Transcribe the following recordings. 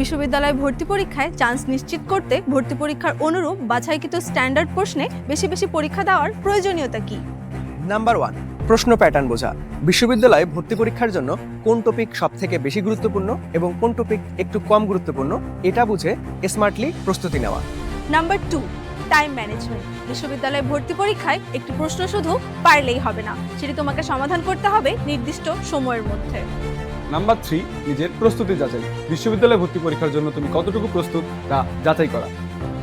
বিশ্ববিদ্যালয় ভর্তি পরীক্ষায় চান্স নিশ্চিত করতে ভর্তি পরীক্ষার অনুরূপ বাছাইকৃত স্ট্যান্ডার্ড প্রশ্নে বেশি বেশি পরীক্ষা দেওয়ার প্রয়োজনীয়তা কি? নাম্বার ওয়ান প্রশ্ন প্যাটার্ন বোঝা। বিশ্ববিদ্যালয়ে ভর্তি পরীক্ষার জন্য কোন টপিক সব থেকে বেশি গুরুত্বপূর্ণ এবং কোন টপিক একটু কম গুরুত্বপূর্ণ এটা বুঝে স্মার্টলি প্রস্তুতি নেওয়া। নাম্বার টু টাইম ম্যানেজমেন্ট বিশ্ববিদ্যালয় ভর্তি পরীক্ষায় একটি প্রশ্ন শুধু পারলেই হবে না সেটি তোমাকে সমাধান করতে হবে নির্দিষ্ট সময়ের মধ্যে। নাম্বার থ্রি নিজের প্রস্তুতি যাচাই। বিশ্ববিদ্যালয়ে ভর্তি পরীক্ষার জন্য তুমি কতটুকু প্রস্তুত তা যাচাই করা।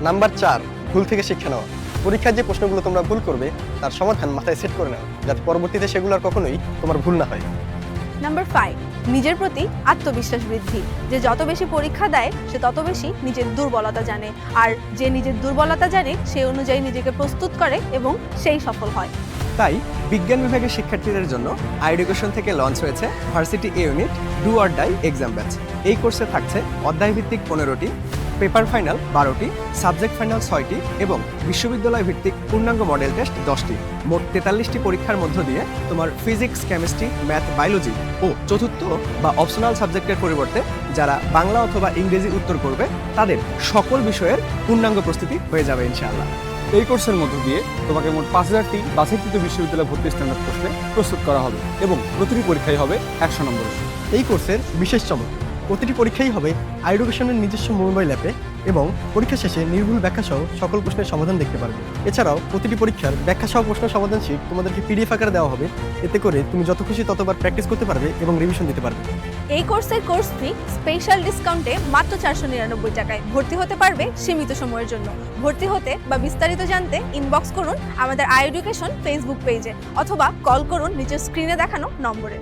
নাম্বার চার ভুল থেকে শিক্ষা নেওয়া। পরীক্ষার যে প্রশ্নগুলো তোমরা ভুল করবে তার সমাধান মাথায় সেট করে নাও যাতে পরবর্তীতে সেগুলো আর কখনোই তোমার ভুল না হয়। নাম্বার ফাইভ নিজের প্রতি আত্মবিশ্বাস বৃদ্ধি। যে যত বেশি পরীক্ষা দেয় সে তত বেশি নিজের দুর্বলতা জানে। আর যে নিজের দুর্বলতা জানে সে অনুযায়ী নিজেকে প্রস্তুত করে এবং সেই সফল হয়। তাই বিজ্ঞান বিভাগের শিক্ষার্থীদের জন্য আইডুকেশন থেকে লঞ্চ হয়েছে varsity A unit, do or die exam batch. এই কোর্সে থাকছে অধ্যায়ভিত্তিক পনেরোটি, পেপার ফাইনাল বারোটি, সাবজেক্ট ফাইনাল ছয়টি এবং বিশ্ববিদ্যালয় ভিত্তিক পূর্ণাঙ্গ মডেল টেস্ট দশটি। মোট তেতাল্লিশটি পরীক্ষার মধ্য দিয়ে তোমার ফিজিক্স, কেমিস্ট্রি, ম্যাথ, বায়োলজি ও চতুর্থ বা অপশনাল সাবজেক্টের পরিবর্তে যারা বাংলা অথবা ইংরেজি উত্তর করবে, তাদের সকল বিষয়ের পূর্ণাঙ্গ প্রস্তুতি হয়ে যাবে ইনশাআল্লাহ। এই কোর্সের মধ্য দিয়ে তোমাকে মোট পাঁচ হাজারটি বাছাইকৃত বিশ্ববিদ্যালয় ভর্তি স্ট্যান্ডার্ড প্রশ্নে প্রস্তুত করা হবে এবং প্রতিটি পরীক্ষাই হবে একশো নম্বরের এই কোর্সের বিশেষ চমক, প্রতিটি পরীক্ষাই হবে আইডুকেশনের নিজস্ব মোবাইল অ্যাপে এবং পরীক্ষা শেষে নির্ভুল ব্যাখ্যা সহ সকল প্রশ্নের সমাধান দেখতে পারবে। এছাড়াও প্রতিটি পরীক্ষার ব্যাখ্যা সহ প্রশ্ন সমাধান শীট তোমাদেরকে পিডিএফ আকারে দেওয়া হবে। এতে করে তুমি যত খুশি ততবার প্র্যাকটিস করতে পারবে এবং রিভিশন দিতে পারবে। এই কোর্সের কোর্স ফি স্পেশাল ডিসকাউন্টে মাত্র চারশো নিরানব্বই টাকায়। ভর্তি হতে পারবে সীমিত সময়ের জন্য। ভর্তি হতে বা বিস্তারিত জানতে ইনবক্স করুন আমাদের আই এডুকেশন ফেসবুক পেজে, অথবা কল করুন নিচের স্ক্রিনে দেখানো নম্বরে।